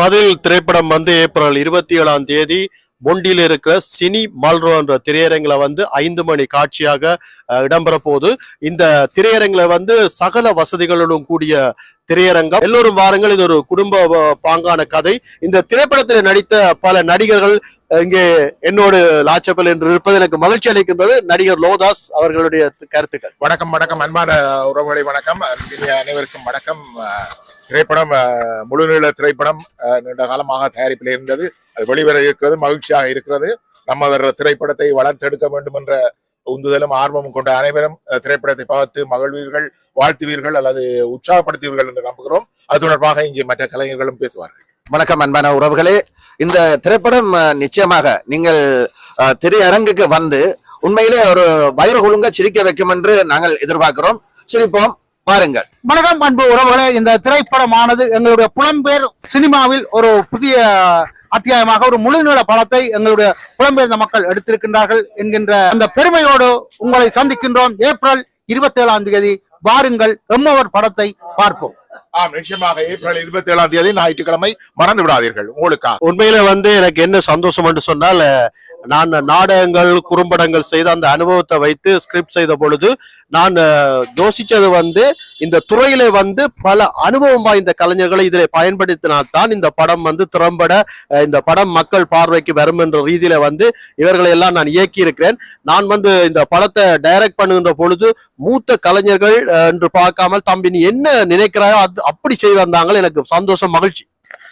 பதில் திரைப்படம் வந்து ஏப்ரல் இருபத்தி ஏழாம் தேதி பொண்டியில் இருக்கிற சினி மால்ரோ என்ற திரையரங்குல வந்து ஐந்து மணி காட்சியாக அஹ், இடம்பெற போது இந்த திரையரங்குல வந்து சகல வசதிகளுடன் கூடிய திரையரங்கம். எல்லோரும் வாருங்கள். இது ஒரு குடும்ப பாங்கான கதை. இந்த திரைப்படத்தில் நடித்த பல நடிகர்கள் இங்கே என்னோடு லாச்சப்பல் என்று இருப்பது எனக்கு மகிழ்ச்சி அளிக்கின்றது. நடிகர் லோதாஸ் அவர்களுடைய கருத்துக்கள். வணக்கம் வணக்கம். அன்பான உறவுகளை வணக்கம். அனைவருக்கும் வணக்கம். அஹ், திரைப்படம் அஹ், முழுநீள திரைப்படம் அஹ், நீண்ட காலமாக தயாரிப்பில் இருந்தது. அது வெளிவர இருக்கிறது மகிழ்ச்சியாக இருக்கிறது. நம்ம திரைப்படத்தை வளர்த்தெடுக்க வேண்டும் என்ற உந்துதலும் ஆர்வமும் கொண்ட அனைவரும் திரைப்படத்தை பார்த்து மகிழ்வீர்கள் வாழ்த்துவீர்கள் அல்லது உற்சாகப்படுத்துவீர்கள் என்று நம்புகிறோம். அது தொடர்பாக இங்கே மற்ற கலைஞர்களும் பேசுவார்கள். வணக்கம் அன்பான உறவுகளே. இந்த திரைப்படம் நிச்சயமாக நீங்கள் திரையரங்குக்கு வந்து உண்மையிலே ஒரு வயிறு குலுங்க சிரிக்க வைக்கும் என்று நாங்கள் எதிர்பார்க்கிறோம். சிரிப்போம் பாருங்கள். வணக்கம் அன்பு உறவுகளே. இந்த திரைப்படமானது எங்களுடைய புலம்பெயர் சினிமாவில் ஒரு புதிய அத்தியாயமாக ஒரு முழுநீள படத்தை எங்களுடைய புலம்பெயர்ந்த மக்கள் எடுத்திருக்கின்றார்கள் என்கின்ற அந்த பெருமையோடு உங்களை சந்திக்கின்றோம். ஏப்ரல் இருபத்தி ஏழாம் தேதி வாருங்கள். எம்மவர் படத்தை பார்ப்போம். ஆம் நிச்சயமாக ஏப்ரல் இருபத்தி ஏழாம் தேதி ஞாயிற்றுக்கிழமை மறந்து விடாதீர்கள் உங்களுக்காக. உண்மையில வந்து எனக்கு என்ன சந்தோஷம் என்று சொன்னால் நான் நாடகங்கள் குறும்படங்கள் செய்த அந்த அனுபவத்தை வைத்து ஸ்கிரிப்ட் செய்த பொழுது நான் யோசிச்சது வந்து இந்த துறையில வந்து பல அனுபவம் வாய்ந்த கலைஞர்களை இதில் பயன்படுத்தினால்தான் இந்த படம் வந்து திறம்பட இந்த படம் மக்கள் பார்வைக்கு வரும் என்ற ரீதியில வந்து இவர்களை எல்லாம் நான் இயக்கி இருக்கிறேன் நான் வந்து இந்த படத்தை டைரக்ட் பண்ணுகின்ற பொழுது மூத்த கலைஞர்கள் என்று பார்க்காமல் தம்பி நீ என்ன நினைக்கிறாயோ அது அப்படி செய்து வந்தாங்க எனக்கு சந்தோஷம் மகிழ்ச்சி.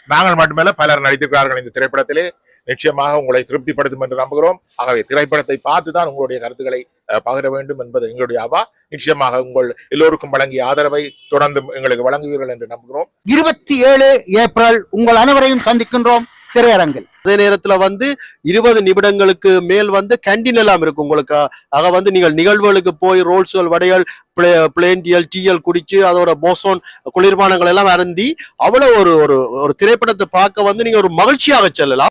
நாங்கள் மட்டுமல்ல பலர் நடித்திருக்கிறார்கள் இந்த திரைப்படத்திலே. நிச்சயமாக உங்களை திருப்திப்படுத்தும் என்று நம்புகிறோம். ஆகவே திரைப்படத்தை பார்த்து தான் உங்களுடைய கருத்துக்களை பகிர வேண்டும் என்பது எங்களுடைய அவா நிச்சயமாக உங்கள் எல்லோருக்கும் வழங்கிய ஆதரவை தொடர்ந்து எங்களுக்கு வழங்குவீர்கள் என்று நம்புகிறோம். இருபத்தி ஏழு ஏப்ரல் உங்கள் அனைவரையும் சந்திக்கின்றோம். திரையரங்கில். அதே நேரத்துல வந்து இருபது நிமிடங்களுக்கு மேல் வந்து கேண்டீன் எல்லாம் இருக்கு உங்களுக்கு. ஆக வந்து நீங்கள் நிகழ்வுகளுக்கு போய் ரோல்ஸ்கள் வடைகள் பிளேன் டிஎல் டிஎல் குடிச்சு அதோட போசோன் குளிர்பானங்கள் எல்லாம் அருந்தி அவ்வளவு ஒரு ஒரு ஒரு திரைப்படத்தை பார்க்க வந்து நீங்க ஒரு மகிழ்ச்சியாக செல்லலாம்.